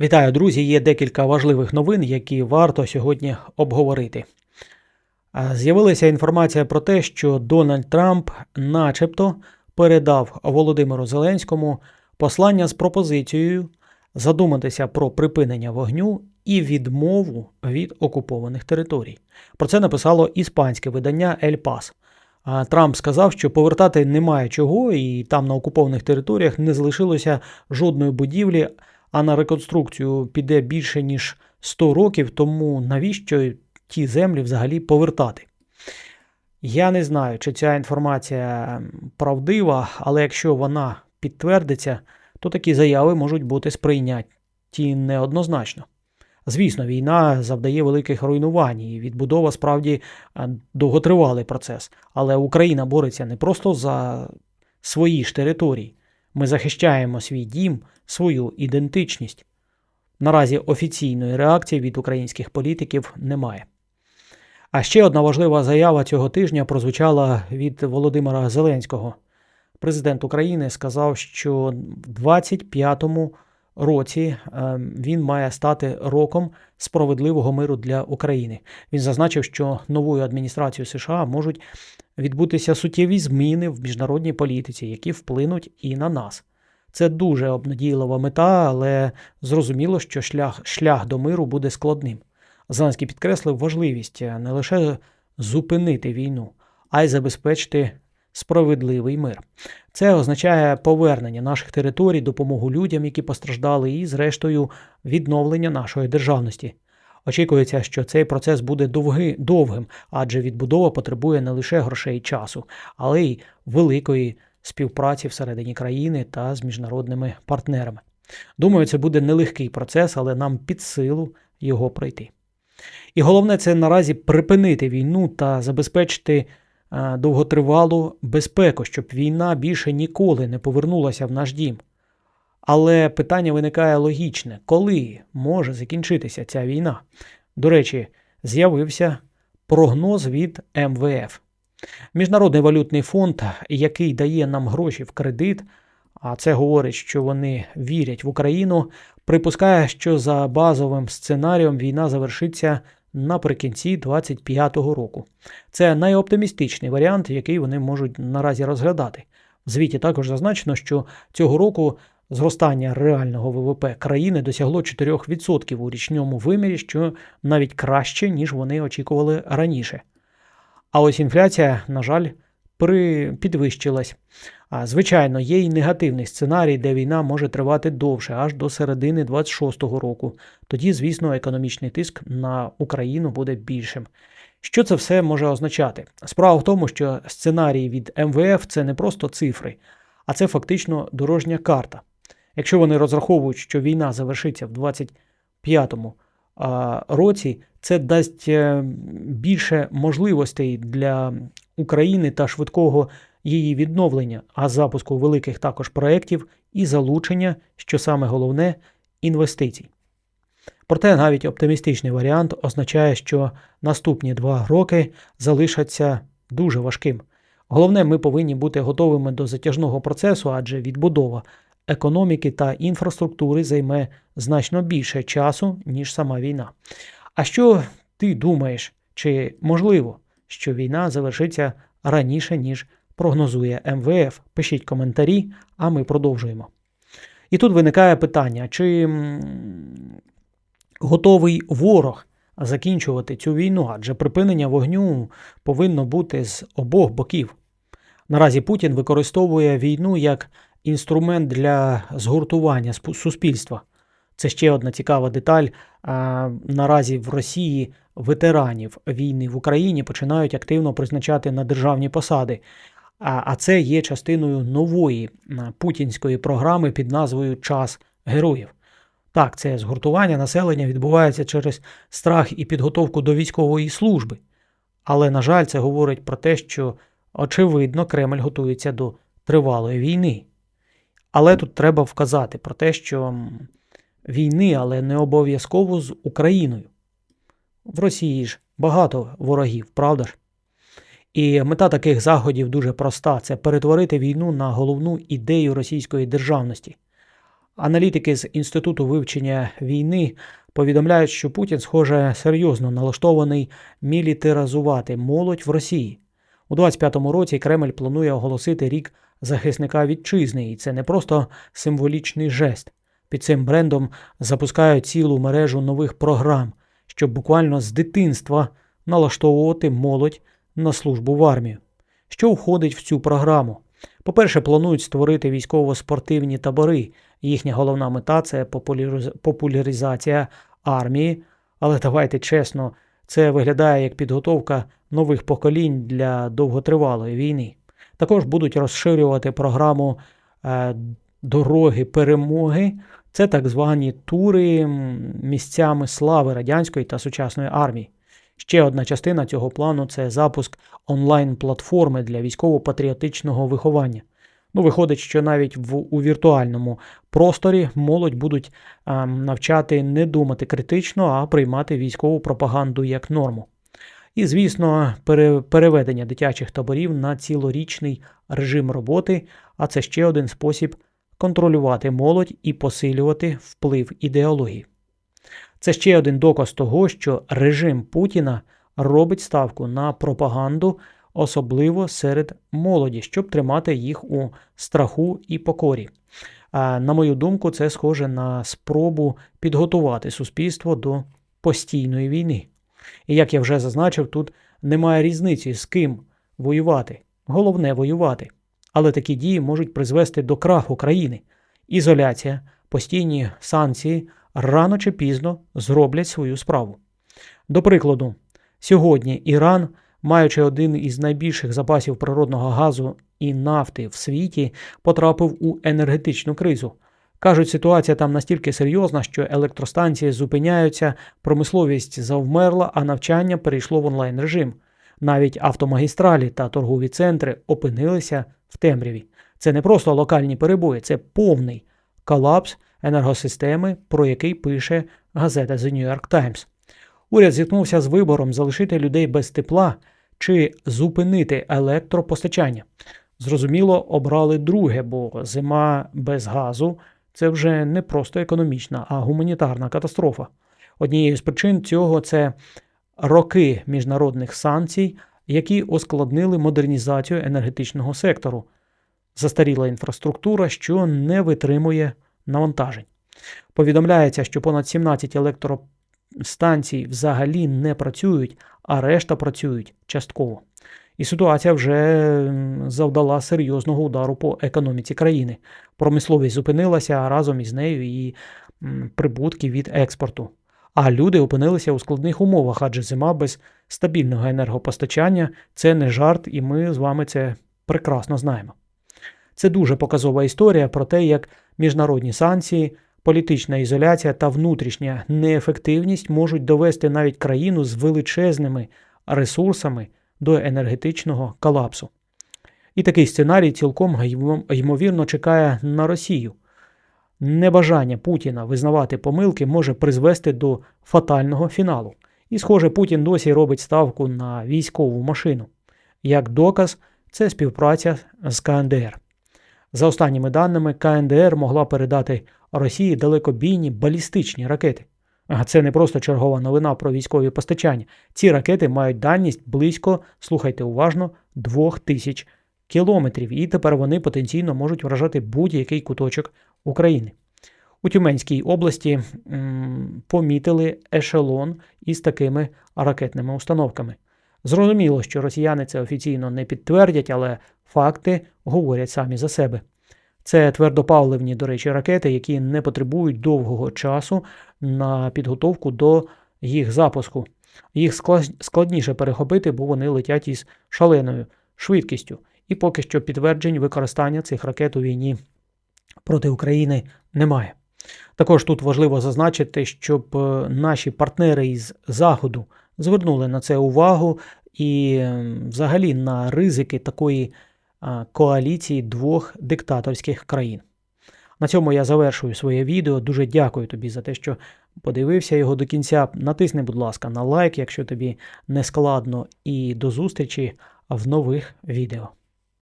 Вітаю, друзі! Є декілька важливих новин, які варто сьогодні обговорити. З'явилася інформація про те, що Дональд Трамп, начебто, передав Володимиру Зеленському послання з пропозицією задуматися про припинення вогню і відмову від окупованих територій. Про це написало іспанське видання Ель Пас. Трамп сказав, що повертати немає чого, і там на окупованих територіях не залишилося жодної будівлі, а на реконструкцію піде більше ніж 100 років, тому навіщо ті землі взагалі повертати? Я не знаю, чи ця інформація правдива, але якщо вона підтвердиться, то такі заяви можуть бути сприйняті неоднозначно. Звісно, війна завдає великих руйнувань, і відбудова справді довготривалий процес. Але Україна бореться не просто за свої ж території. Ми захищаємо свій дім, свою ідентичність. Наразі офіційної реакції від українських політиків немає. А ще одна важлива заява цього тижня прозвучала від Володимира Зеленського. Президент України сказав, що в 25-му році е, він має стати роком справедливого миру для України. Він зазначив, що новою адміністрацією США можуть відбутися суттєві зміни в міжнародній політиці, які вплинуть і на нас. Це дуже обнадійлива мета, але зрозуміло, що шлях, шлях до миру буде складним. Зеленський підкреслив важливість не лише зупинити війну, а й забезпечити справедливий мир. Це означає повернення наших територій, допомогу людям, які постраждали, і, зрештою, відновлення нашої державності. Очікується, що цей процес буде довги, довгим, адже відбудова потребує не лише грошей і часу, але й великої співпраці всередині країни та з міжнародними партнерами. Думаю, це буде нелегкий процес, але нам під силу його пройти. І головне це наразі припинити війну та забезпечити довготривалу безпеку, щоб війна більше ніколи не повернулася в наш дім. Але питання виникає логічне: коли може закінчитися ця війна? До речі, з'явився прогноз від МВФ. Міжнародний валютний фонд, який дає нам гроші в кредит, а це говорить, що вони вірять в Україну, припускає, що за базовим сценарієм війна завершиться наприкінці 2025 року. Це найоптимістичний варіант, який вони можуть наразі розглядати. В звіті також зазначено, що цього року зростання реального ВВП країни досягло 4% у річному вимірі, що навіть краще, ніж вони очікували раніше. А ось інфляція, на жаль, при... підвищилась. Звичайно, є й негативний сценарій, де війна може тривати довше, аж до середини 26-го року. Тоді, звісно, економічний тиск на Україну буде більшим. Що це все може означати? Справа в тому, що сценарій від МВФ це не просто цифри, а це фактично дорожня карта. Якщо вони розраховують, що війна завершиться в 25-му році, це дасть е, більше можливостей для України та швидкого її відновлення, а запуску великих також проєктів і залучення, що саме головне, інвестицій. Проте навіть оптимістичний варіант означає, що наступні два роки залишаться дуже важким. Головне, ми повинні бути готовими до затяжного процесу, адже відбудова економіки та інфраструктури займе значно більше часу, ніж сама війна. А що ти думаєш, чи можливо, що війна завершиться раніше, ніж прогнозує МВФ? Пишіть коментарі, а ми продовжуємо. І тут виникає питання, чи готовий ворог закінчувати цю війну, адже припинення вогню повинно бути з обох боків. Наразі Путін використовує війну як інструмент для згуртування суспільства. Це ще одна цікава деталь. Наразі в Росії ветеранів війни в Україні починають активно призначати на державні посади. А це є частиною нової путінської програми під назвою Час героїв. Так, це згуртування населення відбувається через страх і підготовку до військової служби. Але, на жаль, це говорить про те, що очевидно Кремль готується до тривалої війни. Але тут треба вказати про те, що війни, але не обов'язково з Україною. В Росії ж багато ворогів, правда ж? І мета таких заходів дуже проста: це перетворити війну на головну ідею російської державності. Аналітики з Інституту вивчення війни повідомляють, що Путін, схоже, серйозно налаштований мілітаризувати молодь в Росії. У 25-му році Кремль планує оголосити рік захисника вітчизни, і це не просто символічний жест. Під цим брендом запускають цілу мережу нових програм, щоб буквально з дитинства налаштовувати молодь на службу в армію. Що входить в цю програму? По-перше, планують створити військово-спортивні табори. Їхня головна мета це популяризація армії. Але давайте чесно, це виглядає як підготовка нових поколінь для довготривалої війни. Також будуть розширювати програму е, дороги перемоги. Це так звані тури місцями слави радянської та сучасної армії. Ще одна частина цього плану це запуск онлайн-платформи для військово-патріотичного виховання. Ну, виходить, що навіть в, у віртуальному просторі молодь будуть а, навчати не думати критично, а приймати військову пропаганду як норму. І, звісно, пере, переведення дитячих таборів на цілорічний режим роботи, а це ще один спосіб контролювати молодь і посилювати вплив ідеології. Це ще один доказ того, що режим Путіна робить ставку на пропаганду, особливо серед молоді, щоб тримати їх у страху і покорі. На мою думку, це схоже на спробу підготувати суспільство до постійної війни. І як я вже зазначив, тут немає різниці з ким воювати. Головне воювати. Але такі дії можуть призвести до краху країни. Ізоляція, постійні санкції рано чи пізно зроблять свою справу. До прикладу, сьогодні Іран, маючи один із найбільших запасів природного газу і нафти в світі, потрапив у енергетичну кризу. Кажуть, ситуація там настільки серйозна, що електростанції зупиняються, промисловість завмерла, а навчання перейшло в онлайн режим. Навіть автомагістралі та торгові центри опинилися в темряві. Це не просто локальні перебої, це повний колапс енергосистеми, про який пише газета The New York Times. Уряд зіткнувся з вибором залишити людей без тепла чи зупинити електропостачання. Зрозуміло, обрали друге, бо зима без газу це вже не просто економічна, а гуманітарна катастрофа. Однією з причин цього це роки міжнародних санкцій, які ускладнили модернізацію енергетичного сектору, застаріла інфраструктура, що не витримує навантажень. Повідомляється, що понад 17 електростанцій взагалі не працюють, а решта працюють частково. І ситуація вже завдала серйозного удару по економіці країни. Промисловість зупинилася а разом із нею і прибутки від експорту. А люди опинилися у складних умовах, адже зима без стабільного енергопостачання це не жарт, і ми з вами це прекрасно знаємо. Це дуже показова історія про те, як міжнародні санкції, політична ізоляція та внутрішня неефективність можуть довести навіть країну з величезними ресурсами до енергетичного колапсу. І такий сценарій цілком ймовірно чекає на Росію. Небажання Путіна визнавати помилки може призвести до фатального фіналу. І, схоже, Путін досі робить ставку на військову машину. Як доказ, це співпраця з КНДР. За останніми даними, КНДР могла передати Росії далекобійні балістичні ракети. А це не просто чергова новина про військові постачання. Ці ракети мають дальність близько, слухайте уважно, 2000 кілометрів, і тепер вони потенційно можуть вражати будь-який куточок України. У Тюменській області м, помітили ешелон із такими ракетними установками. Зрозуміло, що росіяни це офіційно не підтвердять, але факти говорять самі за себе. Це твердопаливні, до речі, ракети, які не потребують довгого часу на підготовку до їх запуску. Їх складніше перехопити, бо вони летять із шаленою швидкістю. І поки що підтверджень використання цих ракет у війні проти України немає. Також тут важливо зазначити, щоб е, наші партнери із Заходу звернули на це увагу і взагалі на ризики такої коаліції двох диктаторських країн. На цьому я завершую своє відео. Дуже дякую тобі за те, що подивився його до кінця. Натисни, будь ласка, на лайк, якщо тобі не складно, і до зустрічі в нових відео.